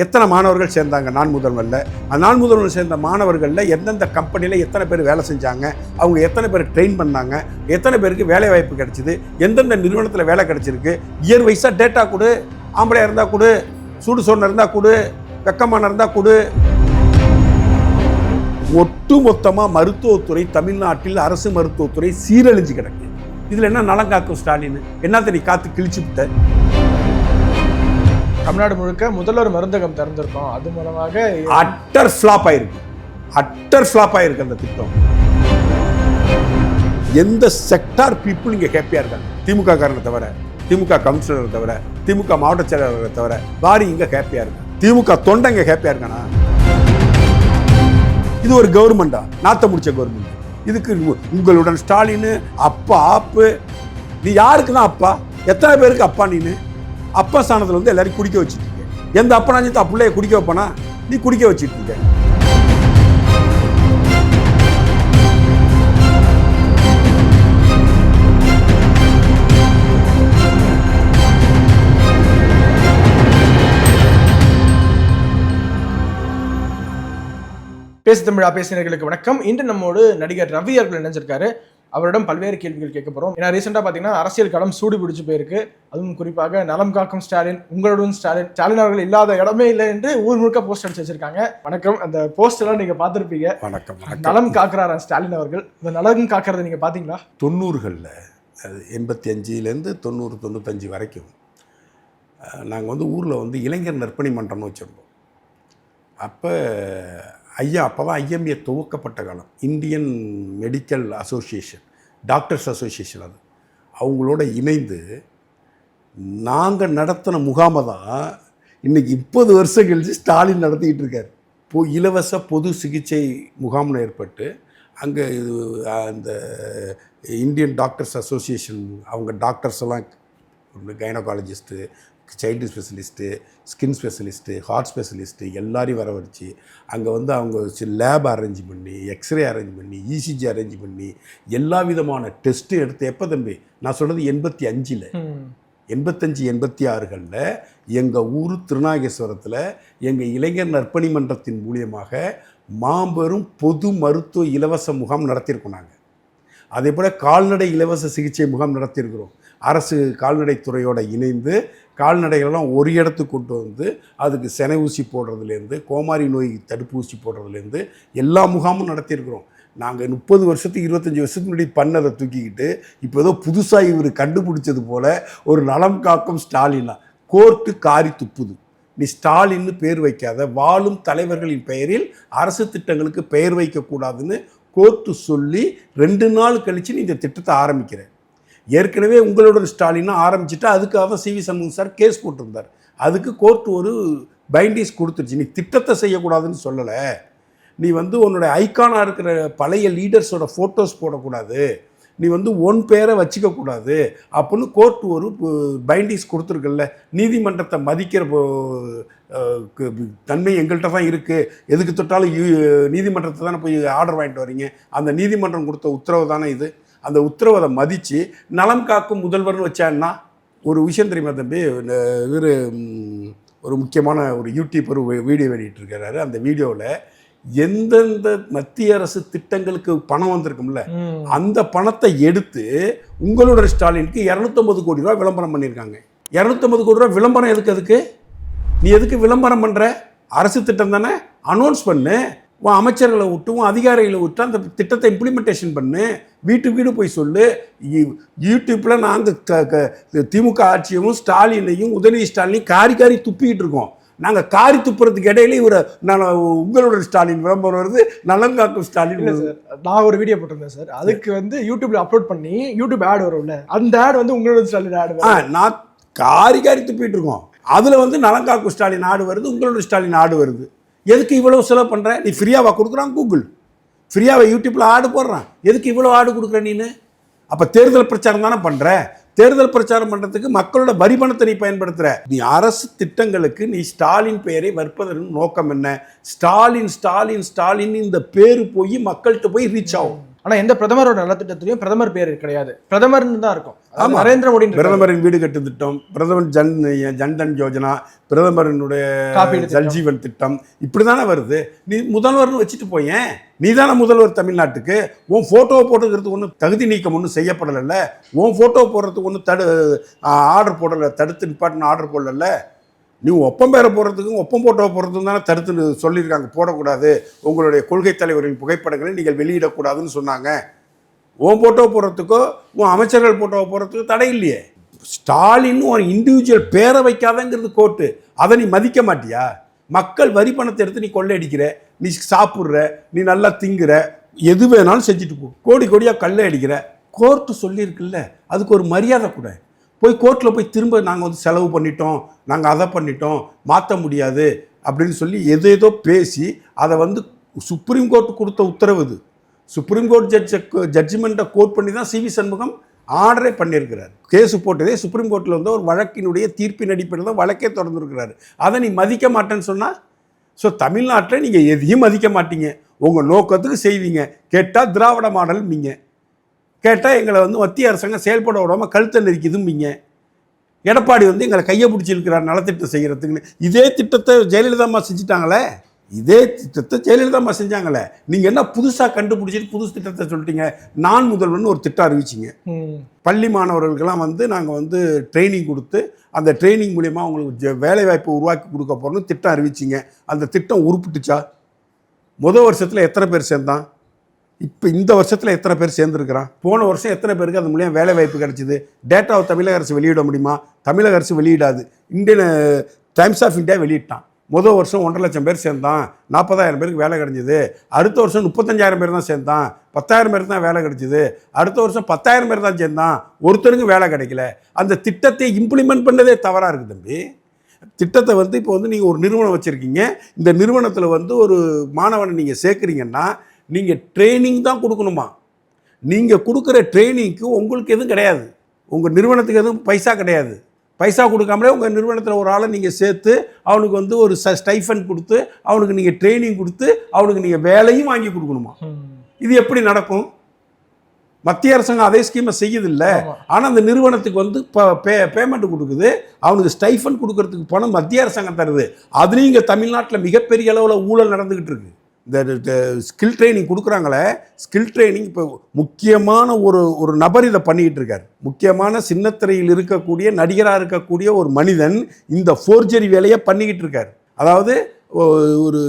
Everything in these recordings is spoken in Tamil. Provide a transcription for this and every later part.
எத்தனை மாணவர்கள் சேர்ந்தாங்க? நான் முதல்வரில். அந்த நான் முதல்வர் சேர்ந்த மாணவர்களில் எந்தெந்த கம்பெனியில் எத்தனை பேர் வேலை செஞ்சாங்க? அவங்க எத்தனை பேர் ட்ரெயின் பண்ணாங்க? எத்தனை பேருக்கு வேலை வாய்ப்பு கிடைச்சிது? எந்தெந்த நிறுவனத்தில் வேலை கிடைச்சிருக்கு? இயர் வைஸாக டேட்டா கொடு. ஆம்பளையாக இருந்தால் கொடு. சூடு சொன்ன இருந்தால் கொடு. வெக்கமான இருந்தால் கொடு. ஒட்டு மொத்தமாக மருத்துவத்துறை தமிழ்நாட்டில் அரசு மருத்துவத்துறை சீரழிஞ்சு கிடக்கு. இதில் என்ன நலம் காக்கும் ஸ்டாலின்? என்னத்தை நீ காத்து கிழிச்சு விட்ட? தமிழ்நாடு முழுக்க முதல்வர் மருந்தகம் திறந்திருக்கோம். அது மூலமாக அட்டர் ஃப்ளாப் ஆயிருக்கு. அட்டர் ஃப்ளாப் ஆயிருக்கு அந்த திட்டம். எந்த செக்டார் பீப்புள் இங்கே ஹாப்பியாக இருக்காங்க? திமுக காரனை தவிர திமுக கவுன்சிலரை தவிர திமுக மாவட்ட செயலாளரை தவிர பாரி இங்கே ஹாப்பியாக இருக்கு திமுக தொண்டை இங்கே ஹாப்பியாக இருக்கானா? இது ஒரு கவர்மெண்டா நாத்த முடிச்ச கவர்மெண்ட் இதுக்கு உங்களுடன் ஸ்டாலின் அப்பா ஆப்பு. நீ யாருக்கு தான் அப்பா? எத்தனை பேருக்கு அப்பா நீனு? அப்பா ஸ்தானத்தில் வந்து எல்லாரையும் குடிக்க வச்சுட்டு எந்த அப்பனாச்சும் தான் பிள்ளைய குடிக்க வைப்பானா? நீ குடிக்க வச்சுட்டு இருக்க. பேசு தமிழா பேசினர்களுக்கு வணக்கம். இன்று நம்மோடு நடிகர் ரவி அவர்கள் இணைஞ்சிருக்காரு. அவரிடம் பல்வேறு கேள்விகள் கேட்க போறோம் ஏன்னா ரீசெண்டாக பார்த்தீங்கன்னா அரசியல் களம் சூடு பிடிச்சு போயிருக்கு. அதுவும் குறிப்பாக நலம் காக்கும் ஸ்டாலின் உங்களுடன் ஸ்டாலின் ஸ்டாலின் அவர்கள் இல்லாத இடமே இல்லை என்று ஊர் முழுக்க போஸ்ட் அடிச்சு வச்சிருக்காங்க. வணக்கம். அந்த போஸ்ட் எல்லாம் நீங்க பார்த்திருப்பீங்க. வணக்கம் நலம் காக்குறாரா ஸ்டாலின் அவர்கள்? இந்த நலம் காக்கிறத நீங்க பாத்தீங்களா? தொண்ணூறுகளில் எண்பத்தி அஞ்சுலேருந்து தொண்ணூறு தொண்ணூத்தஞ்சு வரைக்கும் நாங்கள் வந்து ஊரில் வந்து இளைஞர் நற்பணி மன்றம்னு வச்சுருந்தோம். அப்போ ஐயா அப்போ தான் ஐஎம்ஏ துவக்கப்பட்ட காலம் Indian medical association doctors association அது அவங்களோட இணைந்து நாங்கள் நடத்தின முகாமை தான் இன்னைக்கு முப்பது வருஷம் கழிச்சு ஸ்டாலின் நடத்திக்கிட்டு இருக்கார் பொ இலவச பொது சிகிச்சை முகாம்னு ஏற்பட்டு அங்கே இது அந்த இந்தியன் டாக்டர்ஸ் அசோசியேஷன் அவங்க டாக்டர்ஸ் எல்லாம் gynaecologist child specialist skin specialist heart specialist எல்லாரையும் வர வச்சு அங்கே வந்து அவங்க லேப் அரேஞ்ச் பண்ணி எக்ஸ்ரே அரேஞ்ச் பண்ணி இசிஜி அரேஞ்ச் பண்ணி எல்லா விதமான டெஸ்ட்டும் எடுத்து எப்போ தம்பி? நான் சொல்கிறது எண்பத்தி அஞ்சில். எண்பத்தஞ்சு எண்பத்தி ஆறுகளில் எங்கள் ஊர் திருநாகேஸ்வரத்தில் எங்கள் இளைஞர் நற்பணி மன்றத்தின் மூலியமாக மாபெரும் பொது மருத்துவ இலவச முகாம் நடத்தியிருக்கோம் நாங்கள் அதே போல் கால்நடை இலவச சிகிச்சை முகாம் நடத்தியிருக்கிறோம் அரசு கால்நடைத்துறையோட இணைந்து கால்நடைகளெல்லாம் ஒரு இடத்துக்கு கொண்டு வந்து அதுக்கு செனை ஊசி போடுறதுலேருந்து கோமாரி நோய் தடுப்பூசி போடுறதுலேருந்து எல்லா முகாமும் நடத்தியிருக்கிறோம். நாங்கள் முப்பது வருஷத்துக்கு இருபத்தஞ்சி வருஷத்துக்கு முன்னாடி பண்ணதை தூக்கிக்கிட்டு இப்போ ஏதோ புதுசாக இவர் கண்டுபிடிச்சது போல் ஒரு நலம் காக்கும் ஸ்டாலினா கோர்ட்டு காரி துப்புது. நீ ஸ்டாலின்னு பேர் வைக்காத வாழும் தலைவர்களின் பெயரில் அரசு திட்டங்களுக்கு பெயர் வைக்கக்கூடாதுன்னு கோர்ட்டு சொல்லி ரெண்டு நாள் கழித்து நீ இந்த திட்டத்தை ஆரம்பிக்கிற. ஏற்கனவே உங்களோட ஸ்டாலினா ஆரம்பிச்சுட்டு அதுக்காக தான் சிவி சண்முகம் சார் கேஸ் போட்டிருந்தார். அதுக்கு கோர்ட் ஒரு பைண்டிஸ் கொடுத்துருச்சு. நீ திட்டத்தை செய்யக்கூடாதுன்னு சொல்லலை. நீ வந்து உன்னோட ஐக்கானாக இருக்கிற பழைய லீடர்ஸோட ஃபோட்டோஸ் போடக்கூடாது. நீ வந்து ஒன் பேரை வச்சுக்கக்கூடாது அப்புடின்னு அப்படின்னு கோர்ட் ஒரு பைண்டிஸ் கொடுத்துருக்குல்ல. நீதிமன்றத்தை மதிக்கிற தன்மை எங்கள்கிட்ட தான் இருக்குது எதுக்கு தொட்டாலும் நீதிமன்றத்தை தானே போய் ஆர்டர் வாங்கிட்டு வரீங்க. அந்த நீதிமன்றம் கொடுத்த உத்தரவு தானே இது. அந்த உத்தரவை அதை மதித்து நலம் காக்கும் முதல்வர்னு வச்சான்னா ஒரு விஷயம் தெரியுமா தம்பி? இவர் ஒரு முக்கியமான ஒரு யூடியூபர் வீடியோ வெளியிட்டிருக்கிறாரு. அந்த வீடியோவில் எந்தெந்த மத்திய அரசு திட்டங்களுக்கு பணம் வந்திருக்கும்ல அந்த பணத்தை எடுத்து உங்களோட ஸ்டாலினுக்கு இரநூத்தம்பது கோடி ரூபா விளம்பரம் பண்ணியிருக்காங்க. இரநூத்தம்பது கோடி ரூபா விளம்பரம் எதுக்கு அதுக்கு? நீ எதுக்கு விளம்பரம் பண்ணுற அரசு திட்டம் தானே? அனௌன்ஸ் பண்ணு. உன் அமைச்சர்களை விட்டு உன் அதிகாரிகளை விட்டு அந்த திட்டத்தை இம்ப்ளிமெண்டேஷன் பண்ணு. வீட்டு வீடு போய் சொல்லு. யூ- யூடியூப்ல நாங்கள் திமுக ஆட்சியவும் ஸ்டாலினையும் உதயநிதி ஸ்டாலினையும் காரி காரி துப்பிக்கிட்டு இருக்கோம். நாங்கள் காரி துப்புறதுக்கு இடையில இவரை நான் உங்களோட ஸ்டாலின் விளம்பரம் வருது நலங்காக்கும் ஸ்டாலின் நான் ஒரு வீடியோ போட்டிருந்தேன் சார். அதுக்கு வந்து யூடியூப்ல அப்லோட் பண்ணி யூடியூப் ஆட் வரும்ல. அந்த ஆட் வந்து உங்களோட ஸ்டாலின் ஆட் ஆ நான் காரி காரி துப்பிட்டு இருக்கோம். அதில் வந்து நலங்காக்கும் ஸ்டாலின் ஆடு வருது உங்களோட ஸ்டாலின் ஆடு வருது. எதுக்கு இவ்வளோ செலவு பண்ணுற நீ ஃப்ரீயாவாக கொடுக்குறான் கூகுள். ஃப்ரீயாவை யூடியூப்பில் ஆடு போடுறான். எதுக்கு இவ்வளோ ஆடு கொடுக்குற நீனு? அப்போ தேர்தல் பிரச்சாரம் தானே பண்ணுற தேர்தல் பிரச்சாரம் பண்ணுறதுக்கு மக்களோட வரி பணத்தை நீ பயன்படுத்துகிற நீ அரசு திட்டங்களுக்கு நீ ஸ்டாலின் பெயரை வற்பதன் நோக்கம் என்ன? ஸ்டாலின் ஸ்டாலின் ஸ்டாலின் இந்த பேர் போய் மக்கள்கிட்ட போய் ரீச் ஆகும். ஆனா எந்த பிரதமரோட நலத்திட்டத்திலையும் பிரதமர் பேர் கிடையாது. பிரதமர்னு தான் இருக்கும். நரேந்திர மோடி பிரதமரின் வீடு கட்டு திட்டம் பிரதமர் ஜன் ஜன்தன் யோஜனா பிரதமரினுடைய. ஜல்ஜீவன் திட்டம் இப்படி தானே வருது? நீ முதல்வர்னு வச்சுட்டு போயேன் நீ தானே முதல்வர் தமிழ்நாட்டுக்கு? உன் ஃபோட்டோவை போட்டுக்கிறதுக்கு ஒன்றும் தகுதி நீக்கம் ஒன்றும் செய்யப்படலைல்ல? உன் ஃபோட்டோ போடுறதுக்கு ஒன்றும் தடு ஆர்டர் போடலை தடுத்து நிப்பாட்டின ஆர்டர் போடல நீ ஒப்பம் பேர போகிறதுக்கும் ஒப்பம் போட்டோ போகிறதுக்கும் தானே தடுத்து சொல்லியிருக்காங்க. போடக்கூடாது. உங்களுடைய கொள்கை தலைவரின் புகைப்படங்களை நீங்கள் வெளியிடக்கூடாதுன்னு சொன்னாங்க. உன் போட்டோ போடுறதுக்கோ உன் அமைச்சர்கள் போட்டோ போடுறதுக்கோ தடை இல்லையே. ஸ்டாலின் ஒரு இண்டிவிஜுவல் பேரை வைக்காதங்கிறது கோர்ட்டு அதை நீ மதிக்க மாட்டியா? மக்கள் வரி பணத்தை எடுத்து நீ கொள்ளையடிக்கிற நீ சாப்பிட்ற நீ நல்லா திங்குற எது வேணாலும் செஞ்சுட்டு போ. கோடி கோடியாக கல்லை அடிக்கிற. கோர்ட்டு சொல்லியிருக்குல்ல அதுக்கு ஒரு மரியாதை கூட. போய் கோர்ட்டில் போய் திரும்ப நாங்கள் வந்து செலவு பண்ணிட்டோம் நாங்கள் அதை பண்ணிட்டோம் மாற்ற முடியாது அப்படின்னு சொல்லி எது ஏதோ பேசி அதை வந்து சுப்ரீம் கோர்ட் கொடுத்த உத்தரவு இது. சுப்ரீம் கோர்ட் ஜட்ஜ ஜட்ஜ்மெண்ட்டை கோட் பண்ணி தான் சிவி சண்முகம் ஆர்டரே பண்ணியிருக்கிறார். கேஸ் போட்டதே சுப்ரீம் கோர்ட்டில் வந்து ஒரு வழக்கினுடைய தீர்ப்பின் அடிப்படையில் தான் வழக்கே தொடர்ந்துருக்கிறாரு அதை நீ மதிக்க மாட்டேன்னு சொன்னால் ஸோ தமிழ்நாட்டில் நீங்கள் எதையும் மதிக்க மாட்டீங்க. உங்கள் நோக்கத்துக்கு செய்வீங்க. கேட்டால் திராவிட மாடல் மீங்க கேட்டால் எங்களை வந்து மத்திய அரசாங்கம் செயல்பட விடாமல் கழுத்தை நெரிக்குதும்பீங்க. எடப்பாடி வந்து எங்களை கையை பிடிச்சிருக்கிறார் நலத்திட்டம் செய்கிறதுக்குன்னு இதே திட்டத்தை ஜெயலலிதா அம்மா செஞ்சுட்டாங்களே? இதே திட்டத்தை ஜெயலலிதா அம்மா செஞ்சாங்களே? நீங்கள் என்ன புதுசாக கண்டுபிடிச்சிட்டு புதுசு திட்டத்தை சொல்லிட்டீங்க? நான் முதல்வன் ஒரு திட்டம் அறிவிச்சிங்க. பள்ளி மாணவர்களுக்கெல்லாம் வந்து நாங்கள் வந்து ட்ரைனிங் கொடுத்து அந்த ட்ரைனிங் மூலிமா அவங்களுக்கு வேலைவாய்ப்பு உருவாக்கி கொடுக்க போகிறோம்னு திட்டம் அறிவிச்சிங்க. அந்த திட்டம் உருப்பிட்டுச்சா? முதல் வருஷத்தில் எத்தனை பேர் சேர்ந்தான்? இப்போ இந்த வருஷத்தில் எத்தனை பேர் சேர்ந்துருக்கிறான்? போன வருஷம் எத்தனை பேருக்கு அது மூலியம் வேலை வாய்ப்பு கிடைச்சிது? டேட்டாவை தமிழக அரசு வெளியிட முடியுமா? தமிழக அரசு வெளியிடாது. இந்தியன் டைம்ஸ் ஆஃப் இந்தியா வெளியிட்டான். முதல் வருஷம் ஒன்றரை லட்சம் பேர் சேர்ந்தான். நாற்பதாயிரம் பேருக்கு வேலை கிடைச்சிது அடுத்த வருஷம் முப்பத்தஞ்சாயிரம் பேர் தான் சேர்ந்தான். பத்தாயிரம் பேர் தான் வேலை கிடைச்சிது. அடுத்த வருஷம் பத்தாயிரம் பேர் தான் சேர்ந்தான். ஒருத்தருக்கும் வேலை கிடைக்கல. அந்த திட்டத்தை இம்ப்ளிமெண்ட் பண்ணதே தவறாக இருக்குது தம்பி. திட்டத்தை வந்து இப்போ வந்து நீங்கள் ஒரு நிறுவனம் வச்சுருக்கீங்க. இந்த நிறுவனத்தில் வந்து ஒரு மாணவனை நீங்கள் சேர்க்குறீங்கன்னா நீங்கள் ட்ரைனிங் தான் கொடுக்கணுமா? நீங்கள் கொடுக்குற ட்ரைனிங்க்கு உங்களுக்கு எதுவும் கிடையாது. உங்கள் நிறுவனத்துக்கு எதுவும் பைசா கிடையாது. பைசா கொடுக்காமலே உங்கள் நிறுவனத்தில் ஒரு ஆளை நீங்கள் சேர்த்து அவனுக்கு வந்து ஒரு ச ஸ்டைஃபன் கொடுத்து அவனுக்கு நீங்கள் ட்ரைனிங் கொடுத்து அவனுக்கு நீங்கள் வேலையும் வாங்கி கொடுக்கணுமா. இது எப்படி நடக்கும்? மத்திய அரசாங்கம் அதே ஸ்கீமை செய்யுதில்ல. ஆனால் அந்த நிறுவனத்துக்கு வந்து இப்போ பே பேமெண்ட் கொடுக்குது. அவனுக்கு ஸ்டைஃபன் கொடுக்கறதுக்கு பணம் மத்திய அரசாங்கம் தருது. அதுலேயும் இங்கே தமிழ்நாட்டில் மிகப்பெரிய அளவில் ஊழல் நடந்துக்கிட்டு இருக்கு. இந்த ஸ்கில் ட்ரைனிங் கொடுக்குறாங்களே ஸ்கில் ட்ரைனிங் இப்போ முக்கியமான ஒரு ஒரு நபர் இதை பண்ணிக்கிட்டு இருக்கார். முக்கியமான சின்னத்திரையில் இருக்கக்கூடிய நடிகராக இருக்கக்கூடிய ஒரு மனிதன் இந்த ஃபோர்ஜரி வேலையை பண்ணிக்கிட்டு இருக்கார். அதாவது ஒரு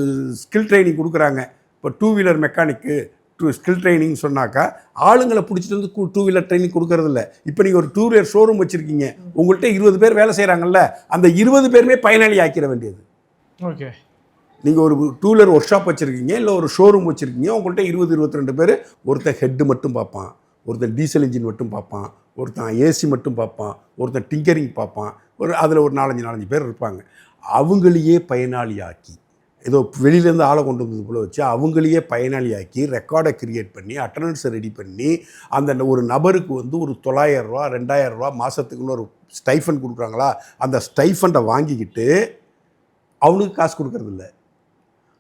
ஸ்கில் ட்ரைனிங் கொடுக்குறாங்க. இப்போ டூ வீலர் மெக்கானிக்கு டூ ஸ்கில் ட்ரைனிங் சொன்னாக்கா ஆளுங்களை பிடிச்சிட்டு வந்து டூ வீலர் ட்ரைனிங் கொடுக்கறதில்ல இப்போ நீங்கள் ஒரு டூ வீலர் ஷோரூம் வச்சுருக்கீங்க உங்கள்கிட்ட இருபது பேர் வேலை செய்கிறாங்கல்ல அந்த இருபது பேருமே பயனாளி ஆக்கிட வேண்டியது. ஓகே. நீங்கள் ஒரு டூ வீலர் ஒர்க் ஷாப் வச்சுருக்கீங்க இல்லை ஒரு ஷோரூம் வச்சுருக்கீங்க உங்கள்கிட்ட இருபது இருபத்தி ரெண்டு பேர் ஒருத்தன் ஹெட்டு மட்டும் பார்ப்பான் ஒருத்தன் டீசல் இன்ஜின் மட்டும் பார்ப்பான் ஒருத்தன் ஏசி மட்டும் பார்ப்பான் ஒருத்தன் டிங்கரிங் பார்ப்பான் ஒரு அதில் ஒரு நாலஞ்சு நாலஞ்சு பேர் இருப்பாங்க. அவங்களையே பயனாளியாக்கி ஏதோ வெளியிலேருந்து ஆளை கொண்டு வந்தது போல வச்சு அவங்களையே பயனாளியாக்கி ரெக்கார்டை கிரியேட் பண்ணி அட்டண்டன்ஸை ரெடி பண்ணி அந்த ஒரு நபருக்கு வந்து ஒரு தொள்ளாயிரம் ரூபா ரெண்டாயிரம் ரூபா மாதத்துக்குன்னு ஒரு ஸ்டைஃபன் கொடுக்குறாங்களா அந்த ஸ்டைஃபண்டை வாங்கிக்கிட்டு அவனுக்கு காசு கொடுக்கறதில்ல.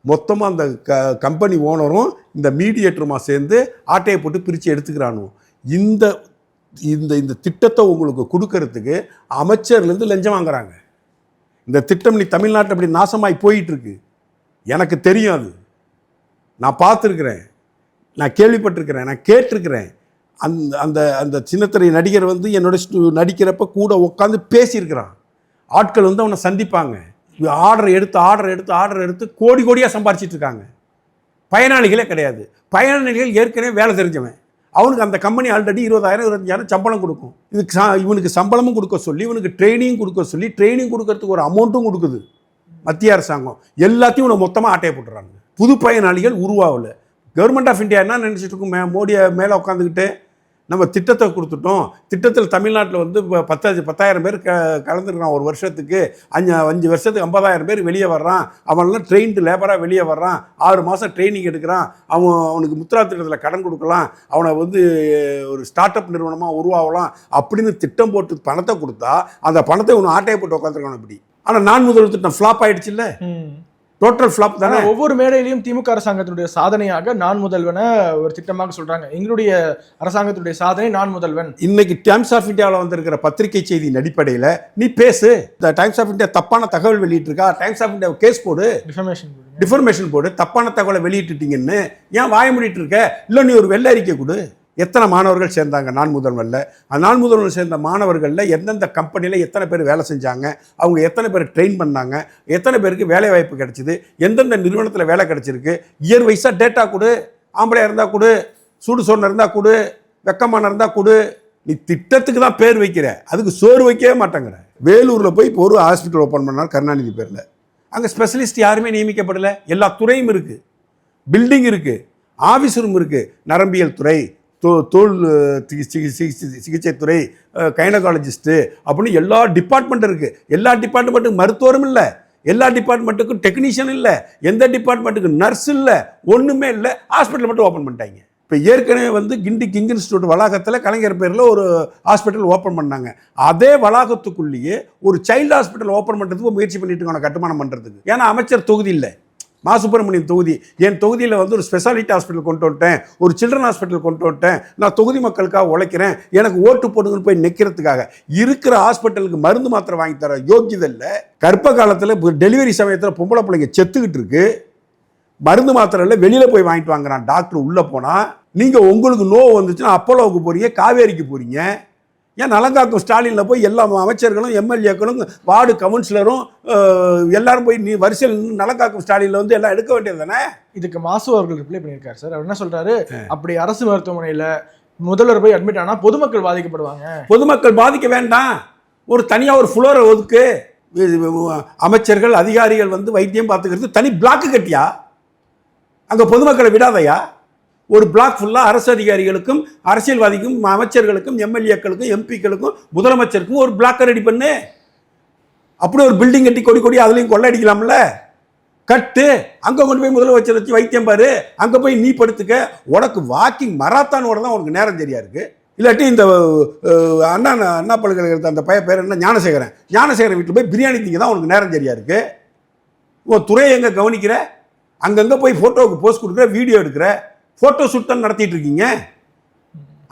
மொத்தமாக அந்த க கம்பெனி ஓனரும் இந்த மீடியேட்டருமா சேர்ந்து ஆட்டையை போட்டு பிரித்து எடுத்துக்கிறானோ இந்த இந்த இந்த திட்டத்தை உங்களுக்கு கொடுக்கறதுக்கு அமைச்சர்லேருந்து லஞ்சம் வாங்குறாங்க. இந்த திட்டம் நீ தமிழ்நாட்டில் அப்படி நாசமாய் போயிட்டுருக்கு. எனக்கு தெரியும் அது. நான் பார்த்துருக்குறேன். நான் கேள்விப்பட்டிருக்கிறேன். நான் கேட்டிருக்கிறேன். அந்த அந்த அந்த சின்னத்திரை நடிகர் வந்து என்னோட நடிக்கிறப்ப கூட உட்காந்து பேசியிருக்கிறான். ஆட்கள் வந்து அவனை சந்திப்பாங்க. ஆர்டர் எடுத்து ஆர்டர் எடுத்து ஆர்டர் எடுத்து கோடி கோடியாக சம்பாரிச்சிட்டு இருக்காங்க. பயனாளிகளே கிடையாது. பயனாளிகள் ஏற்கனவே வேலை தெரிஞ்சவன். அவனுக்கு அந்த கம்பெனி ஆல்ரெடி இருபதாயிரம் இருபத்தஞ்சாயிரம் சம்பளம் கொடுக்கும். இதுக்கு இவனுக்கு சம்பளமும் கொடுக்க சொல்லி இவனுக்கு ட்ரைனிங் கொடுக்க சொல்லி ட்ரைனிங் கொடுக்கறதுக்கு ஒரு அமௌண்ட்டும் கொடுக்குது. மத்திய அரசாங்கம். எல்லாத்தையும் இவனை மொத்தமாக ஆட்டையை போட்டுறாங்க புது பயனாளிகள் உருவாகல. கவர்மெண்ட் ஆஃப் இந்தியா என்ன நினச்சிட்டு இருக்கும்? மே மோடியை மேலே உட்காந்துக்கிட்டு நம்ம திட்டத்தை கொடுத்துட்டோம். திட்டத்தில் தமிழ்நாட்டில் வந்து இப்போ பத்தாயிரம் பத்தாயிரம் பேர் க கலந்துருக்கான் ஒரு வருஷத்துக்கு. அஞ்சு அஞ்சு வருஷத்துக்கு ஐம்பதாயிரம் பேர் வெளியே வர்றான். அவன்லாம் ட்ரெயின்டு லேபராக வெளியே வர்றான். ஆறு மாதம் ட்ரைனிங் எடுக்கிறான். அவன் அவனுக்கு முத்ரா திட்டத்தில் கடன் கொடுக்கலாம். அவனை வந்து ஒரு ஸ்டார்ட் அப் நிறுவனமாக உருவாகலாம். அப்படின்னு திட்டம் போட்டு பணத்தை கொடுத்தா அந்த பணத்தை ஒன்று ஆட்டையை போட்டு உட்காந்துருக்கான் இப்படி. ஆனால் நான் முதல் திட்டம் ஃப்ளாப் ஆகிடுச்சு ம். டோட்டல் ஃப்ளாப் தானே? ஒவ்வொரு மேடையிலையும் திமுக அரசாங்கத்தினுடைய சாதனையாக நான் முதல்வன ஒரு திட்டமாக சொல்றாங்க. எங்களுடைய அரசாங்கத்தினுடைய சாதனை நான் முதல்வன். இன்னைக்கு டைம்ஸ் ஆஃப் இந்தியாவில் வந்திருக்கிற பத்திரிகை செய்தியின் அடிப்படையில் நீ பேசு. இந்த டைம்ஸ் ஆஃப் இந்தியா தப்பான தகவல் வெளியிட்டிருக்கா? டைம்ஸ் ஆஃப் இந்தியா கேஸ் போடு. டிஃபர்மேஷன் டிஃபர்மேஷன் போடு. தப்பான தகவலை வெளியிட்டுட்டீங்கன்னு ஏன் வாய மூடிட்டு இருக்க? இல்லை நீ ஒரு வெள்ளை அறிக்கை கொடு. எத்தனை மாணவர்கள் சேர்ந்தாங்க? நான் முதல்வரில் நான் முதல்வர் சேர்ந்த மாணவர்களில் எந்தெந்த கம்பெனியில் எத்தனை பேர் வேலை செஞ்சாங்க? அவங்க எத்தனை பேர் ட்ரெயின் பண்ணாங்க? எத்தனை பேருக்கு வேலை வாய்ப்பு கிடைச்சிது? எந்தெந்த நிறுவனத்தில் வேலை கிடைச்சிருக்கு? இயர் வைஸாக டேட்டா கொடு. ஆம்பளையாக இருந்தால் கொடு. சூடு சொன்ன இருந்தால் கொடு. வெக்கமான இருந்தால் கொடு. நீ திட்டத்துக்கு தான் பேர் வைக்கிற. அதுக்கு சோறு வைக்கவே மாட்டேங்கிற. வேலூரில் போய் இப்போ ஒரு ஹாஸ்பிட்டல் ஓப்பன் பண்ணார் கருணாநிதி பேரில். அங்கே ஸ்பெஷலிஸ்ட் யாருமே நியமிக்கப்படலை. எல்லா துறையும் இருக்குது பில்டிங் இருக்குது ஆஃபீஸ் ரூம் இருக்குது நரம்பியல் துறை. தோ தோல் சிகிச்சை துறை கைனகாலஜிஸ்ட்டு அப்படின்னு எல்லா டிபார்ட்மெண்ட் இருக்குது எல்லா டிபார்ட்மெண்ட்டுக்கும் மருத்துவரும் இல்லை. எல்லா டிபார்ட்மெண்ட்டுக்கும் டெக்னீஷியன் இல்லை. எந்த டிபார்ட்மெண்ட்டுக்கு நர்ஸ் இல்லை. ஒன்றுமே இல்லை. ஹாஸ்பிட்டல் மட்டும் ஓப்பன் பண்ணிட்டாங்க. இப்போ ஏற்கனவே வந்து கிண்டி கிங் இன்ஸ்டியூட் வளாகத்தில் கலைஞர் பேரில் ஒரு ஹாஸ்பிட்டல் ஓப்பன் பண்ணாங்க. அதே வளாகத்துக்குள்ளேயே ஒரு சைல்டு ஹாஸ்பிட்டல் ஓப்பன் பண்ணுறதுக்கு முயற்சி பண்ணிட்டு இருக்காங்க கட்டுமானம் பண்ணுறதுக்கு ஏன்னா அமைச்சர் தொகுதி இல்லை. மாசுப்பிரமணியம் தொகுதி. என் தொகுதியில் வந்து ஒரு ஸ்பெஷாலிட்டி ஹாஸ்பிட்டல் கொண்டு வந்துட்டேன். ஒரு சில்ட்ரன் ஹாஸ்பிட்டல் கொண்டு வந்துட்டேன். நான் தொகுதி மக்களுக்காக உழைக்கிறேன். எனக்கு ஓட்டு போடுங்கன்னு போய் நிற்கிறதுக்காக இருக்கிற ஹாஸ்பிட்டலுக்கு மருந்து மாத்திரை வாங்கி தர யோக்கியதை இல்லை. கர்ப்ப காலத்தில் டெலிவரி சமயத்தில் பொம்பளை பிள்ளைங்க செத்துக்கிட்டு இருக்கு. மருந்து மாத்திரையில் வெளியில் போய் வாங்கிட்டு வாங்குறான். டாக்டர் உள்ளே போனால் நீங்கள் உங்களுக்கு நோவு வந்துச்சுன்னா அப்போலோவுக்கு போகிறீங்க காவேரிக்கு போகிறீங்க ஏன் நலங்காக்கும் ஸ்டாலினில் போய் எல்லா அமைச்சர்களும் எம்எல்ஏக்களும் வார்டு கவுன்சிலரும் எல்லாரும் போய் நீ வரிசையில் நலங்காக்கும் ஸ்டாலினில் வந்து எல்லாம் எடுக்க வேண்டியது தானே? இதுக்கு மாசு அவர்கள் ரிப்ளை பண்ணியிருக்காரு சார். அவர் என்ன சொல்றாரு? அப்படி அரசு மருத்துவமனையில முதல்வர் போய் அட்மிட் ஆனா பொதுமக்கள் பாதிக்கப்படுவாங்க. பொதுமக்கள் பாதிக்க வேண்டாம். ஒரு தனியாக ஒரு ஃப்ளோரை ஒதுக்கு. அமைச்சர்கள் அதிகாரிகள் வந்து வைத்தியம் பார்த்துக்கிறது தனி பிளாக்கு கட்டியா? அங்கே பொதுமக்களை விடாதையா? ஒரு பிளாக் ஃபுல்லாக அரசு அதிகாரிகளுக்கும் அரசியல்வாதிக்கும் அமைச்சர்களுக்கும் எம்எல்ஏக்களுக்கும் எம்பிக்களுக்கும் முதலமைச்சருக்கும் ஒரு பிளாக்கை ரெடி பண்ணு. அப்படி ஒரு பில்டிங் கட்டி கொடி கொடி அதுலேயும் கொள்ளடிக்கலாம்ல கட்டு. அங்கே கொண்டு போய் முதலமைச்சர் வச்சு வைத்தியம் பாரு. அங்கே போய் நீ படுத்துக்க. உனக்கு வாக்கிங் மராத்தானோட தான் உனக்கு நேரம் சரியாக இருக்குது இல்லாட்டி இந்த அண்ணா அண்ணா பல்கலைக்கழகத்தை அந்த பையன் பேர் என்ன? ஞானசேகரன். ஞானசேகரன் வீட்டில் போய் பிரியாணி திங்க தான் உனக்கு நேரம் சரியாக இருக்குது உன் துறையை எங்கே கவனிக்கிற? அங்கங்கே போய் ஃபோட்டோவுக்கு போஸ்ட் கொடுக்குற வீடியோ எடுக்கிற? ஃபோட்டோ ஷூட் தான் நடத்திட்டு இருக்கீங்க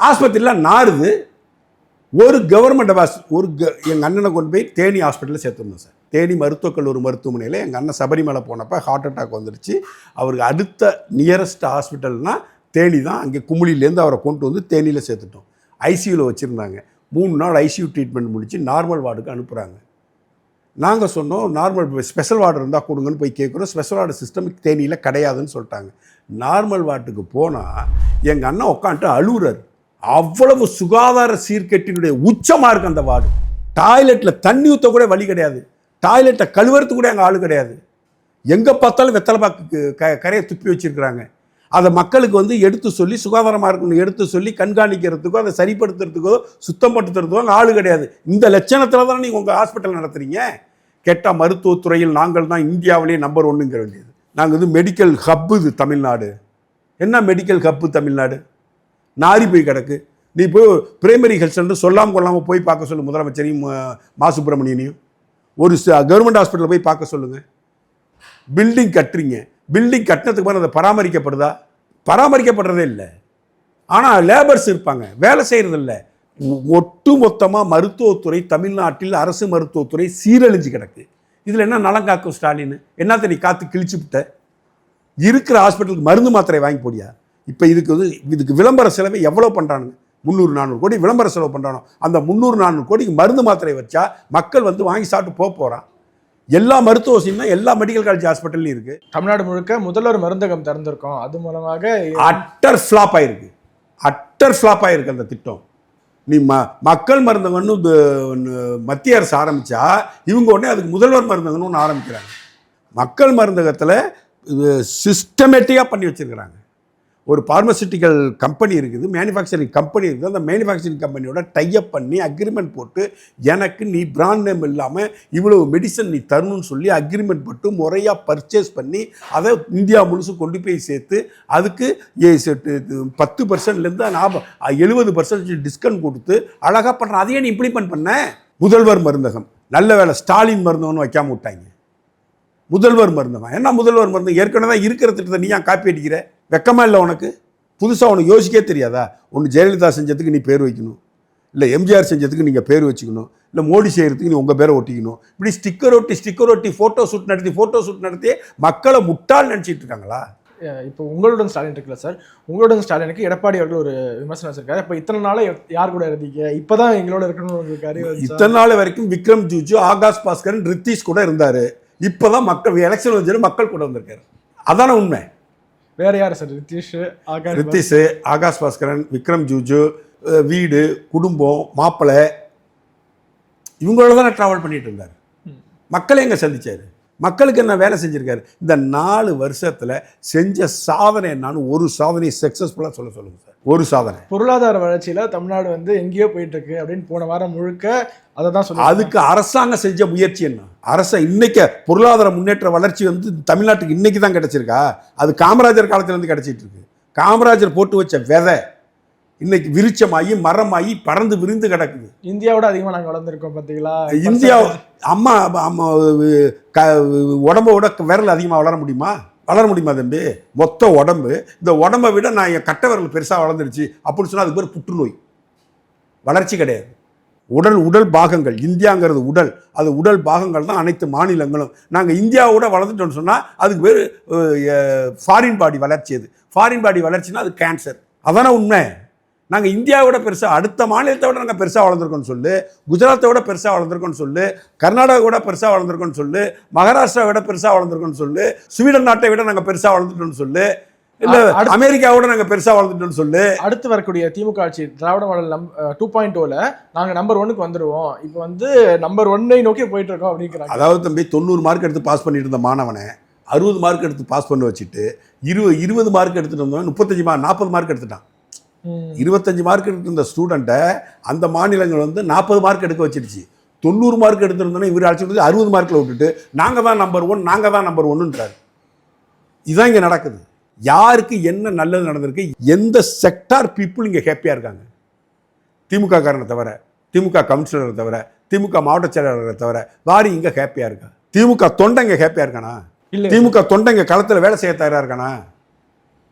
ஆஸ்பத்திரியில் நாறுது ஒரு கவர்மெண்ட் பாஸ் ஒரு க எங்கள் அண்ணனை கொண்டு போய் தேனி ஹாஸ்பிட்டலில் சேர்த்துருந்தோம் சார். தேனி மருத்துவக் கல்லூரி மருத்துவமனையில் எங்கள் அண்ணன் சபரிமலை போனப்போ ஹார்ட் அட்டாக் வந்துருச்சு. அவருக்கு அடுத்த நியரஸ்ட் ஹாஸ்பிட்டல்னால் தேனி தான். அங்கே குமுளிலேருந்து அவரை கொண்டு வந்து தேனியில் சேர்த்துட்டோம். ஐசியூவில் வச்சுருந்தாங்க. மூணு நாள் ஐசியூ ட்ரீட்மெண்ட் முடிச்சு நார்மல் வார்டுக்கு அனுப்புகிறாங்க நாங்கள் சொன்னோம் நார்மல் ஸ்பெஷல் வார்டு இருந்தால் கொடுங்கன்னு போய் கேட்குறோம். ஸ்பெஷல் வார்டு சிஸ்டம் தேனியில் கிடையாதுன்னு சொல்லிட்டாங்க. நார்மல் வார்டுக்கு போனால் எங்கள் அண்ணன் உட்காந்துட்டு அழுகுறார் அவ்வளவு சுகாதார சீர்கேட்டினுடைய உச்சமாக இருக்குது அந்த வார்டு. டாய்லெட்டில் தண்ணி ஊற்ற கூட வழி கிடையாது. டாய்லெட்டை கழுவுறதுக்கு கூட எங்கள் ஆள் கிடையாது. எங்கே பார்த்தாலும் வெத்தலை பாக்கு க கரையை துப்பி வச்சுருக்குறாங்க. அதை மக்களுக்கு வந்து எடுத்து சொல்லி சுகாதாரமாக இருக்கணும் எடுத்து சொல்லி கண்காணிக்கிறதுக்கோ அதை சரிப்படுத்துறதுக்கோ சுத்தம் படுத்துறதுக்கோ ஆள் கிடையாது. இந்த லட்சணத்தில் தானே நீங்கள் உங்கள் ஹாஸ்பிட்டல் நடத்துறீங்க? கேட்டால் மருத்துவத்துறையில் நாங்கள் தான் இந்தியாவிலேயே நம்பர் ஒன்றுங்கிற வேண்டியது. நாங்கள் இது மெடிக்கல் ஹப்பு இது தமிழ்நாடு. என்ன மெடிக்கல் ஹப்பு தமிழ்நாடு? நாரி போய் கிடக்கு. நீ போய் பிரைமரி ஹெல்த் சென்டர் சொல்லாமல் கொள்ளாமல் போய் பார்க்க சொல்லு முதலமைச்சரையும் மா சுப்பிரமணியனையும். ஒரு கவர்மெண்ட் ஹாஸ்பிட்டலில் போய் பார்க்க சொல்லுங்கள் பில்டிங் கட்டுறீங்க. பில்டிங் கட்டினத்துக்கு மேலே அதை பராமரிக்கப்படுதா? பராமரிக்கப்படுறதே இல்லை. ஆனால் லேபர்ஸ் இருப்பாங்க. வேலை செய்கிறதில்ல ஒட்டு மொத்தமாக மருத்துவத்துறை தமிழ்நாட்டில் அரசு மருத்துவத்துறை சீரழிஞ்சு கிடக்கு. இதில் என்ன நலம் காக்கும் ஸ்டாலின்? என்னத்தை நீ காத்து கிழிச்சு விட்ட? இருக்கிற ஹாஸ்பிட்டலுக்கு மருந்து மாத்திரை வாங்கி போடியா? இப்போ இதுக்கு வந்து இதுக்கு விளம்பர செலவை எவ்வளோ பண்ணுறானுங்க முந்நூறு நானூறு கோடி விளம்பர செலவு பண்ணுறானோ அந்த முந்நூறு நானூறு கோடிக்கு மருந்து மாத்திரை வச்சா மக்கள் வந்து வாங்கி சாப்பிட்டு போக போகிறான் எல்லா மருத்துவ வசதியுமே எல்லா மெடிக்கல் காலேஜ் ஹாஸ்பிட்டல்லையும் இருக்குது தமிழ்நாடு முழுக்க முதல்வர் மருந்தகம் திறந்திருக்கோம். அது மூலமாக அட்டர் ஃப்ளாப் ஆயிருக்கு. அட்டர் ஃப்ளாப் ஆயிருக்கு அந்த திட்டம். நீ ம மக்கள் மருந்தகம்னு இது, மத்திய அரசு ஆரம்பிச்சா இவங்க உடனே அதுக்கு முதல்வர் மருந்தகம்னு ஒன்று ஆரம்பிக்கிறாங்க. மக்கள் மருந்தகத்தில் சிஸ்டமேட்டிக்காக பண்ணி வச்சிருக்கிறாங்க. ஒரு பார்மசிட்டிக்கல் கம்பெனி இருக்குது மேனுஃபேக்சரிங் கம்பெனி இருக்குது. அந்த மேனுஃபேக்சரிங் கம்பெனியோட டைப் பண்ணி அக்ரிமெண்ட் போட்டு எனக்கு நீ பிராண்ட் நேம் இல்லாமல் இவ்வளவு மெடிசன் நீ தரணும்னு சொல்லி அக்ரிமெண்ட் போட்டு முறையாக பர்ச்சேஸ் பண்ணி அதை இந்தியா முழுசு கொண்டு போய் சேர்த்து அதுக்கு பத்து பர்சன்ட்லேருந்து நாற்பது எழுபது பர்சன்ட் டிஸ்கவுண்ட் கொடுத்து அழகாக பண்ணுற அதையே நீ இம்ப்ளிமெண்ட் பண்ண. முதல்வர் மருந்தகம். நல்ல வேலை ஸ்டாலின் மருந்தகம்னு வைக்காம விட்டாங்க. முதல்வர் மருந்தகம். என்ன முதல்வர் மருந்தகம் ஏற்கனவே தான் இருக்கிற திட்டத்தை நீ ஏன் காப்பி அடிக்கிற? வெக்கமா இல்லை உனக்கு? புதுசாக உனக்கு யோசிக்கவே தெரியாதா? ஒன்று ஜெயலலிதா செஞ்சதுக்கு நீ பேர் வைக்கணும். இல்லை எம்ஜிஆர் செஞ்சதுக்கு நீங்கள் பேர் வச்சுக்கணும். இல்லை மோடி செய்கிறதுக்கு நீ உங்கள் பேரை ஒட்டிக்கணும். இப்படி ஸ்டிக்கர் ஒட்டி ஸ்டிக்கர் ஒட்டி ஃபோட்டோ ஷூட் நடத்தி ஃபோட்டோ ஷூட் நடத்தி மக்களை முட்டாள் நினச்சிட்டு இருக்காங்களா? இப்போ உங்களுடன் ஸ்டாலின் இருக்குல்ல சார்? உங்களுடன் ஸ்டாலினுக்கு எடப்பாடி அவர்கள் ஒரு விமர்சனம் வச்சிருக்காரு. இப்போ இத்தனை நாளா யார் கூட இருந்தீங்க? இப்பதான் எங்களோட இருக்கணும்னு வந்துச்சா? இத்தனை நாள் வரைக்கும் விக்ரம் ஜூஜு ஆகாஷ் பாஸ்கரன் ரித்தீஷ் கூட இருந்தார். இப்போதான் மக்கள் எலெக்ஷன் வச்சு மக்கள் கூட வந்திருக்காரு. அதான உண்மை? வேற யார் சார்? ரித்தீஷ் ஆகாஷ் ரித்தீஷ் ஆகாஷ் பாஸ்கரன் விக்ரம் ஜூஜு வீடு குடும்பம் மாப்பிள்ளை. இவங்களோட தான் ட்ராவல் பண்ணிட்டு இருந்தார். மக்களை எங்க சந்திச்சாரு? மக்களுக்கு என்ன வேலை செஞ்சிருக்காரு? இந்த நாலு வருஷத்துல செஞ்ச சாதனை என்னன்னு ஒரு சாதனை சக்சஸ்ஃபுல்லாக சொல்ல சொல்லுங்க சார். ஒரு சாதனை. பொருளாதார வளர்ச்சியில தமிழ்நாடு வந்து எங்கேயோ போயிட்டு இருக்கு அப்படின்னு போன வாரம் முழுக்க அதை தான் சொல்லி அதுக்கு அரசாங்கம் செஞ்ச முயற்சி என்ன? அரச இன்னைக்கு பொருளாதார முன்னேற்ற வளர்ச்சி வந்து தமிழ்நாட்டுக்கு இன்னைக்கு தான் கிடைச்சிருக்கா? அது காமராஜர் காலத்துல இருந்து கிடைச்சிட்டு இருக்கு. காமராஜர் போட்டு வச்ச விதை இன்னைக்கு விருட்சமாகி மரமாகி பறந்து விரிந்து கிடக்குது. இந்தியாவோட அதிகமா நாங்க வளர்ந்துருக்கோம் பாத்தீங்களா? இந்தியா அம்மா அம்மா க உடம்போட விரல் அதிகமாக வளர முடியுமா? வளர முடியுமா தம்பி? மொத்த உடம்பு இந்த உடம்பை விட நான் என் கட்டவர்கள் பெருசாக வளர்ந்துருச்சு அப்படின்னு சொன்னால் அதுக்கு பேர் புற்றுநோய். வளர்ச்சி கிடையாது. உடல் உடல் பாகங்கள் இந்தியாங்கிறது உடல். அது உடல் பாகங்கள் தான் அனைத்து மாநிலங்களும். நாங்கள் இந்தியாவோட வளர்ந்துட்டோம்னு சொன்னால் அதுக்கு பேர் ஃபாரின் பாடி வளர்ச்சி அது. ஃபாரின் பாடி வளர்ச்சின்னா அது கேன்சர் அதான உண்மை? நாங்கள் இந்தியாவோட பெருசாக அடுத்த மாநிலத்தை விட நாங்கள் பெருசாக வளர்ந்துருக்கோம்னு சொல்லு குஜராத்தை விட பெருசாக வளர்ந்துருக்கோம்னு சொல்லு கர்நாடகா விட பெருசாக வளர்ந்துருக்கோம்னு சொல்லு மகாராஷ்டிரா விட பெருசாக வளர்ந்துருக்கோம்னு சொல்லு ஸ்வீடன் நாட்டை விட நாங்கள் பெருசாக வளர்ந்துட்டோம்னு சொல்லு இல்லை அமெரிக்காவோட நாங்கள் பெருசாக வளர்ந்துட்டோம்னு சொல்லு. அடுத்து வரக்கூடிய திமுக ஆட்சி திராவிட மாடல் நம் டூ பாயிண்ட் ஓல நாங்க நம்பர் ஒன்னுக்கு வந்துருவோம். இப்போ வந்து நம்பர் ஒன்னை நோக்கி போயிட்டு இருக்கோம் அப்படிங்கிறாங்க. அதாவது தம்பி தொண்ணூறு மார்க் எடுத்து பாஸ் பண்ணிட்டு இருந்த மாணவனை அறுபது மார்க் எடுத்து பாஸ் பண்ண வச்சுட்டு இருபது இருபது மார்க் எடுத்துட்டு வந்தவன் முப்பத்தஞ்சு மார்க் நாற்பது மார்க் எடுத்துட்டான். இருபத்தஞ்சு மார்க் எடுத்து இருந்த ஸ்டூடெண்ட்டை அந்த மாநிலங்கள் வந்து நாற்பது மார்க் எடுக்க வச்சிருச்சு. தொண்ணூறு மார்க் எடுத்திருந்தோன்னே இவர் அழைச்சிட்டு அறுபது மார்க்கில் விட்டுட்டு நாங்கள் தான் நம்பர் ஒன் நாங்கள் தான் நம்பர் ஒன்றுன்றாரு இதுதான் இங்கே நடக்குது. யாருக்கு என்ன நல்லது நடந்திருக்கு? எந்த செக்டார் பீப்புள் இங்கே ஹாப்பியாக இருக்காங்க? திமுக காரனை தவிர திமுக கவுன்சிலரை தவிர திமுக மாவட்ட செயலாளரை தவிர வாரி இங்கே ஹாப்பியாக இருக்கா? திமுக தொண்டை இங்கே ஹாப்பியாக இருக்கானா? இல்ல. திமுக தொண்டை இங்கே களத்தில் வேலை செய்ய தயாராக இருக்கானா?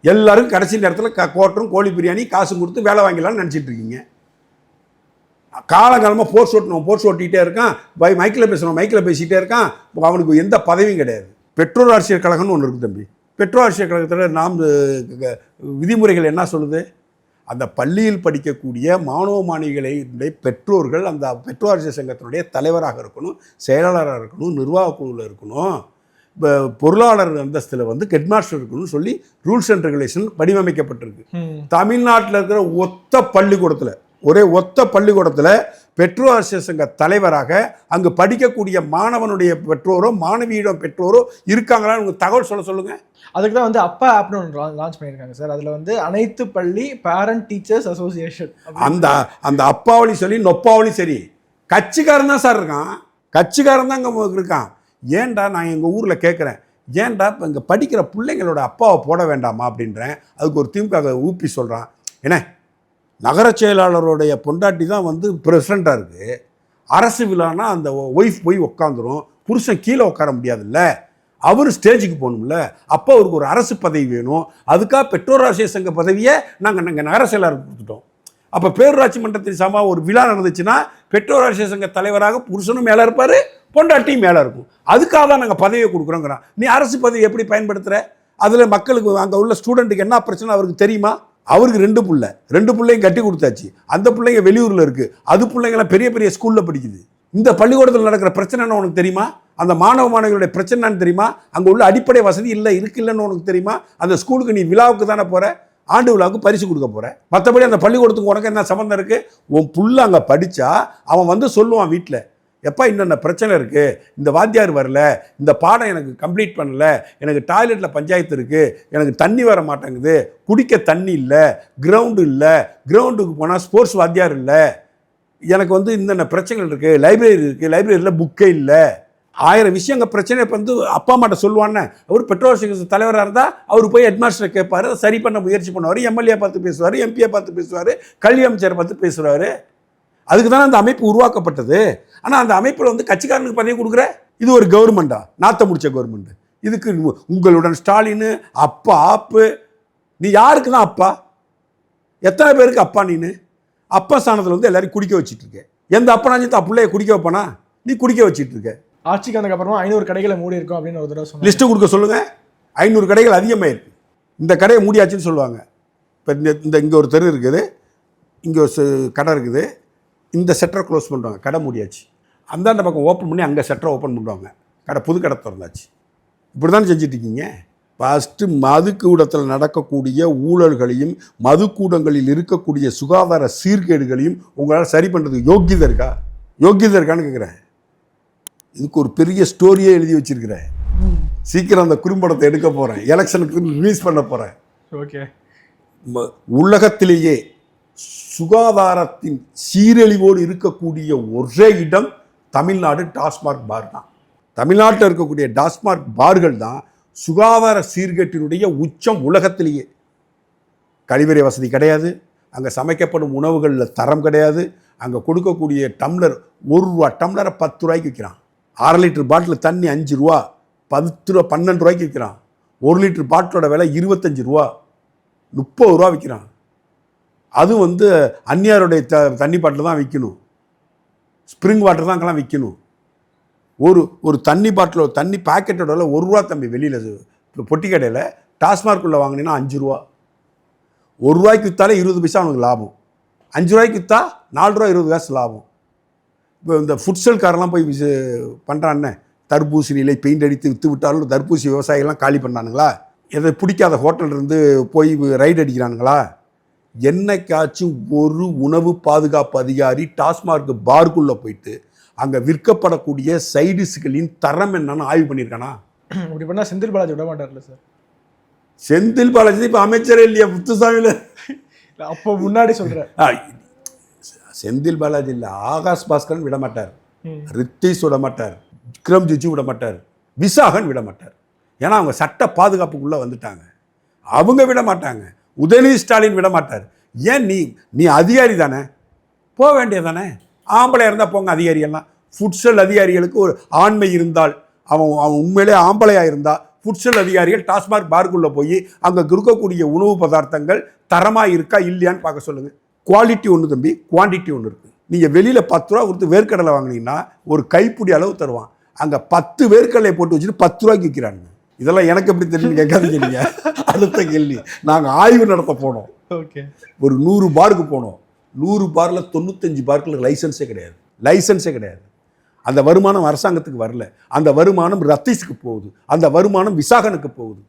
எல்லாரும் கடைசி நேரத்தில் க கோட்டரும் கோழி பிரியாணி காசு கொடுத்து வேலை வாங்கிடலாம்னு நினச்சிட்டு இருக்கீங்க. காலகாலமாக போர்ஸ் ஓட்டணும் போர்ஸ் ஓட்டிகிட்டே இருக்கான். பை மைக்கில் பேசணும் மைக்கில் பேசிகிட்டே இருக்கான். அவனுக்கு எந்த பதவியும் கிடையாது. பெற்றோர் ஆட்சியர் கழகம்னு ஒன்று இருக்குது தம்பி. பெற்றோர் ஆட்சியர் கழகத்தில் நாம் விதிமுறைகள் என்ன சொல்லுது? அந்த பள்ளியில் படிக்கக்கூடிய மாணவ மாணவிகளுடைய பெற்றோர்கள் அந்த பெற்றோர் ஆட்சியர் சங்கத்தினுடைய தலைவராக இருக்கணும் செயலாளராக இருக்கணும் நிர்வாக குழுவில் இருக்கணும். பொருளாளர் அந்தஸ்தில் வந்து ஹெட்மாஸ்டர் இருக்கணும்னு சொல்லி ரூல்ஸ் அண்ட் ரெகுலேஷன் வடிவமைக்கப்பட்டிருக்கு. தமிழ்நாட்டில் இருக்கிற ஒத்த பள்ளிக்கூடத்தில் ஒரே ஒத்த பள்ளிக்கூடத்தில் பெற்றோர் ஆசிரியர் சங்க தலைவராக அங்கு படிக்கக்கூடிய மாணவனுடைய பெற்றோரோ மாணவியிடம் பெற்றோரோ இருக்காங்களான்னு உங்களுக்கு தகவல் சொல்ல சொல்லுங்க. அதுக்கு தான் வந்து அப்பா ஆப்னு ஒன்று லான்ச் பண்ணியிருக்காங்க சார். அதுல வந்து அனைத்து பள்ளி பேரண்ட் டீச்சர்ஸ் அசோசியேஷன் அந்த அந்த அப்பாவளையும் சரி நொப்பாவளையும் சரி. கட்சிக்காரன் தான் சார் இருக்கான். கட்சிக்காரன் தான் அங்கே இருக்கான். ஏன்டா நான் எங்கள் ஊரில் கேட்குறேன் ஏன்டா இப்போ இங்கே படிக்கிற பிள்ளைங்களோட அப்பாவை போட வேண்டாமா அப்படின்றேன். அதுக்கு ஒரு திமுக ஊப்பி சொல்கிறான் என்ன? நகர செயலாளருடைய பொண்டாட்டி தான் வந்து பிரசிடண்ட்டாக இருக்குது அரசு விழானா அந்த ஒய்ஃப் போய் உக்காந்துரும். புருஷன் கீழே உட்கார முடியாதுல்ல. அவர் ஸ்டேஜுக்கு போகணும்ல. அப்போ அவருக்கு ஒரு அரசு பதவி வேணும். அதுக்காக பெற்றோர் ஆசிரியர் சங்க பதவியை நாங்கள் நாங்கள் நகர செயலாளருக்கு கொடுத்துட்டோம். அப்போ பேரூராட்சி மன்றத்தின் சமா ஒரு விழா நடந்துச்சுன்னா பெற்றோர் சங்க தலைவராக புருஷனும் மேலே இருப்பார் பொண்டாட்டியும் மேலே இருக்கும். அதுக்காக தான் நாங்கள் பதவியை கொடுக்குறோங்கிறான். நீ அரசு பதவி எப்படி பயன்படுத்துகிற அதில் மக்களுக்கு அங்கே உள்ள ஸ்டூடெண்ட்டுக்கு என்ன பிரச்சனை அவருக்கு தெரியுமா? அவருக்கு ரெண்டு பிள்ளை. ரெண்டு பிள்ளையும் கட்டி கொடுத்தாச்சு. அந்த பிள்ளைங்க வெளியூரில் இருக்குது அது பிள்ளைங்களாம் பெரிய பெரிய ஸ்கூலில் படிக்குது. இந்த பள்ளிக்கூடத்தில் நடக்கிற பிரச்சனைன்னு உனக்கு தெரியுமா? அந்த மாணவ மாணவிகளுடைய பிரச்சனைன்னு தெரியுமா? அங்கே உள்ள அடிப்படை வசதி இல்லை இருக்கு இல்லைன்னு உனக்கு தெரியுமா? அந்த ஸ்கூலுக்கு நீ விழாவுக்கு தானே போகிற ஆண்டு விழாவுக்கு பரிசு கொடுக்க போகிறேன் மற்றபடி அந்த பள்ளிக்கூடத்துக்கு உனக்கு என்ன சம்மந்தம் இருக்குது உன் புள்ள அங்கே படித்தா அவன் வந்து சொல்லுவான் வீட்டில் எப்பா இன்னென்ன பிரச்சனை இருக்குது இந்த வாத்தியார் வரல இந்த பாடம் எனக்கு கம்ப்ளீட் பண்ணல எனக்கு டாய்லெட்டில் பஞ்சாயத்து இருக்குது எனக்கு தண்ணி வர மாட்டேங்குது குடிக்க தண்ணி இல்லை கிரவுண்டு இல்லை கிரவுண்டுக்கு போனால் ஸ்போர்ட்ஸ் வாத்தியார் இல்லை எனக்கு வந்து இன்னென்ன பிரச்சனைகள் இருக்குது லைப்ரரி இருக்குது லைப்ரரியில் புக்கே இல்லை. ஆயிரம் விஷயங்கள் பிரச்சனை இப்போ வந்து அப்பா அம்மாட்ட சொல்லுவான்னு. அவர் பெட்ரோல் சங்க தலைவராக இருந்தால் அவர் போய் ஹெட்மாஸ்டரை கேட்பாரு சரி பண்ண முயற்சி பண்ணுவார். எம்எல்ஏ பார்த்து பேசுவார். எம்பியை பார்த்து பேசுவார். கல்வி அமைச்சரை பார்த்து பேசுவார் அதுக்கு தானே அந்த அமைப்பு உருவாக்கப்பட்டது. ஆனால் அந்த அமைப்பில் வந்து கட்சிக்காரனுக்கு பதவி கொடுக்குற? இது ஒரு கவர்மெண்ட்டா நாத்த முடிச்ச கவர்மெண்ட் இதுக்கு உங்களுடன் ஸ்டாலின் அப்பா ஆப்பு. நீ யாருக்கு தான் அப்பா? எத்தனை பேருக்கு அப்பா நீனு? அப்பா ஸ்தானத்தில் வந்து எல்லாரையும் குடிக்க வச்சிட்டு எந்த அப்பனாச்சும் தான் பிள்ளைய குடிக்க வைப்பானா? நீ குடிக்க வச்சிட்டுருக்க ஆட்சிக்கு வந்ததுக்கப்புறமா ஐநூறு கடைகளை மூடி இருக்கும் அப்படின்னு ஒரு தடவை சொன்னாங்க. லிஸ்ட்டு கொடுக்க சொல்லுங்க. ஐநூறு கடைகள் அதிகமாக இருக்கு இந்த கடையை மூடியாச்சுன்னு சொல்லுவாங்க. இப்போ இந்த இந்த இங்கே ஒரு தெரு இருக்குது. இங்கே ஒரு சு- கடை இருக்குது. இந்த செட்டரை க்ளோஸ் பண்ணுறாங்க கடை மூடியாச்சு. அந்தாண்ட பக்கம் ஓப்பன் பண்ணி அங்கே செட்டரை ஓப்பன் பண்ணுவாங்க கடை புது கடை திறந்தாச்சு. இப்படி தானே செஞ்சிட்ருக்கீங்க ஃபஸ்ட்டு மதுக்கூடத்தில் நடக்கக்கூடிய ஊழல்களையும் மதுக்கூடங்களில் இருக்கக்கூடிய சுகாதார சீர்கேடுகளையும் உங்களால் சரி பண்ணுறதுக்கு யோக்கியதை இருக்கா? யோக்கியதை இருக்கான்னு கேட்குறேன் இதுக்கு ஒரு பெரிய ஸ்டோரியே எழுதி வச்சிருக்கிறேன். சீக்கிரம் அந்த குறும்படத்தை எடுக்க போகிறேன் எலெக்ஷனுக்கு ரிலீஸ் பண்ண போகிறேன் ஓகே உலகத்திலேயே சுகாதாரத்தின் சீரழிவோடு இருக்கக்கூடிய ஒரே இடம் தமிழ்நாடு டாஸ்மார்க் பார் தான். தமிழ்நாட்டில் இருக்கக்கூடிய டாஸ்மார்க் பார்கள் தான் சுகாதார சீர்கேட்டினுடைய உச்சம் உலகத்திலேயே. கழிவறை வசதி கிடையாது. அங்கே சமைக்கப்படும் உணவுகளில் தரம் கிடையாது. அங்கே கொடுக்கக்கூடிய டம்ளர் ஒரு ரூபா டம்ளரை பத்து ரூபாய்க்கு விற்கிறான். அரை லிட்டர் பாட்டில் தண்ணி அஞ்சு ரூபா பத்து ரூபா பன்னெண்டு ரூபாய்க்கு விற்கிறான். ஒரு லிட்டர் பாட்டிலோட விலை இருபத்தஞ்சு ரூபா முப்பது ரூபா விற்கிறான். அது வந்து அந்நியாருடைய த தண்ணி பாட்டில் தான் விற்கணும். ஸ்ப்ரிங் வாட்டர் தான் அங்கெல்லாம் விற்கணும். ஒரு ஒரு தண்ணி பாட்டில் தண்ணி பாக்கெட்டோட விலை ஒரு ரூபா தம்பி வெளியில் பொட்டி கடையில் டாஸ்மார்க்குள்ளே வாங்கினீங்கன்னா அஞ்சு ரூபா. ஒரு ரூபாய்க்கு விற்றாலே இருபது பைசா அவனுக்கு லாபம். அஞ்சு ரூபாய்க்கு விற்றா நாலு ரூபா இருபது காசு லாபம். இப்போ இந்த ஃபுட்சல்காரெல்லாம் போய் பண்ணுறான்னே தர்பூசணியில பெயிண்ட் அடித்து விற்று விட்டாலும் தர்பூசி விவசாயிகள்லாம் காலி பண்ணானுங்களா? எதை பிடிக்காத ஹோட்டல் இருந்து போய் ரைடு அடிக்கிறானுங்களா? என்னைக்காச்சும் ஒரு உணவு பாதுகாப்பு அதிகாரி டாஸ்மார்க் பார்க்குள்ளே போயிட்டு அங்கே விற்கப்படக்கூடிய சைடிஸ்களின் தரம் என்னன்னு ஆய்வு பண்ணியிருக்கானா? இப்படி பண்ணா செந்தில் பாலாஜி விட மாட்டார்ல சார். செந்தில் பாலாஜி இப்போ அமைச்சரே இல்லையா? புத்துசாமியில்? இல்ல, அப்போ முன்னாடி சொல்றேன். ஆ, செந்தில் பாலாஜி இல்லை ஆகாஷ் பாஸ்கரன் விட மாட்டார் ம். ரித்தீஷ் விட மாட்டார் விக்ரம் ஜிஜு விட மாட்டார் விசாகன் விட மாட்டார் ஏன்னா அவங்க சட்ட பாதுகாப்புக்குள்ளே வந்துட்டாங்க. அவங்க விட மாட்டாங்க உதயநிதி ஸ்டாலின் விட மாட்டார் ஏன் நீ நீ அதிகாரி தானே? போக வேண்டியதானே ஆம்பளையாக இருந்தால் போங்க அதிகாரி எல்லாம் ஃபுட்சல் அதிகாரிகளுக்கு ஒரு ஆண்மை இருந்தால் அவன் அவன் உண்மையிலே ஆம்பளையாக இருந்தால் ஃபுட்சல் அதிகாரிகள் டாஸ்மாக் பார்க்குள்ளே போய் அங்கே இருக்கக்கூடிய உணவு பதார்த்தங்கள் தரமாக இருக்கா இல்லையான்னு பார்க்க சொல்லுங்கள் குவாலிட்டி ஒன்று தம்பி குவான்டிட்டி ஒன்று இருக்குது நீங்கள் வெளியில் பத்து ரூபா கொடுத்து வேர்க்கடலை வாங்குனீங்கன்னா ஒரு கைப்பிடி அளவு தருவான். அங்கே பத்து வேர்க்கடலை போட்டு வச்சுட்டு பத்து ரூபாய்க்கு விற்கிறானுங்க. இதெல்லாம் எனக்கு எப்படி தெரியும் கேட்காதீங்க நீங்கள் அடுத்த கேள்வி. நாங்கள் ஆய்வு நடத்த போனோம். ஓகே. ஒரு நூறு பாருக்கு போனோம். நூறு பாரில் தொண்ணூத்தஞ்சு பார்க்கில் லைசன்ஸே கிடையாது. லைசன்ஸே கிடையாது. அந்த வருமானம் அரசாங்கத்துக்கு வரல. அந்த வருமானம் ரத்தீஸுக்கு போகுது. அந்த வருமானம் விசாகனுக்கு போகுது.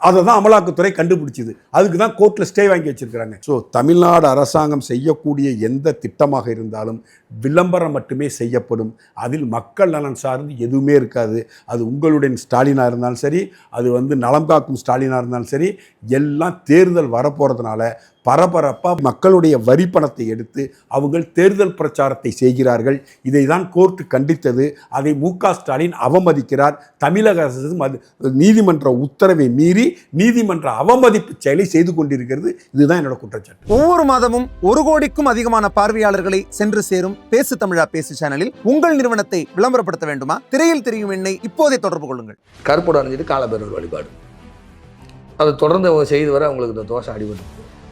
அதை தான் அமலாக்கத்துறை கண்டுபிடிச்சிது. அதுக்கு தான் கோர்ட்டில் ஸ்டே வாங்கி வச்சிருக்கிறாங்க. ஸோ தமிழ்நாடு அரசாங்கம் செய்யக்கூடிய எந்த திட்டமாக இருந்தாலும் விளம்பரம் மட்டுமே செய்யப்படும். அதில் மக்கள் நலன் சார்ந்து எதுவுமே இருக்காது. அது உங்களுடைய ஸ்டாலினாக இருந்தாலும் சரி அது வந்து நலம் காக்கும் ஸ்டாலினாக இருந்தாலும் சரி எல்லாம் தேர்தல் வரப்போகிறதுனால பரபரப்பாக மக்களுடைய வரி பணத்தை எடுத்து அவங்க தேர்தல் பிரச்சாரத்தை செய்கிறார்கள். இதை தான் கோர்ட்டு கண்டித்தது. அதை மு க ஸ்டாலின் அவமதிக்கிறார். தமிழக அரசு மது நீதிமன்ற உத்தரவை மீறி நீதிமன்ற அவமதிப்பு செயலை செய்து கொண்டிருக்கிறது. இதுதான் என்னோட குற்றச்சாட்டு. ஒவ்வொரு மாதமும் ஒரு கோடிக்கும் அதிகமான பார்வையாளர்களை சென்று சேரும் பேசு தமிழா பேசு சேனலில் உங்கள் நிறுவனத்தை விளம்பரப்படுத்த வேண்டுமா? திரையில் தெரியும் எண்ணை இப்போதே தொடர்பு கொள்ளுங்கள். கருப்போடு அணிஞ்சிட்டு காலபேரவர் வழிபாடு. அதை தொடர்ந்து அவங்க செய்து வர அவங்களுக்கு இந்த தோஷம் அடிபட்டு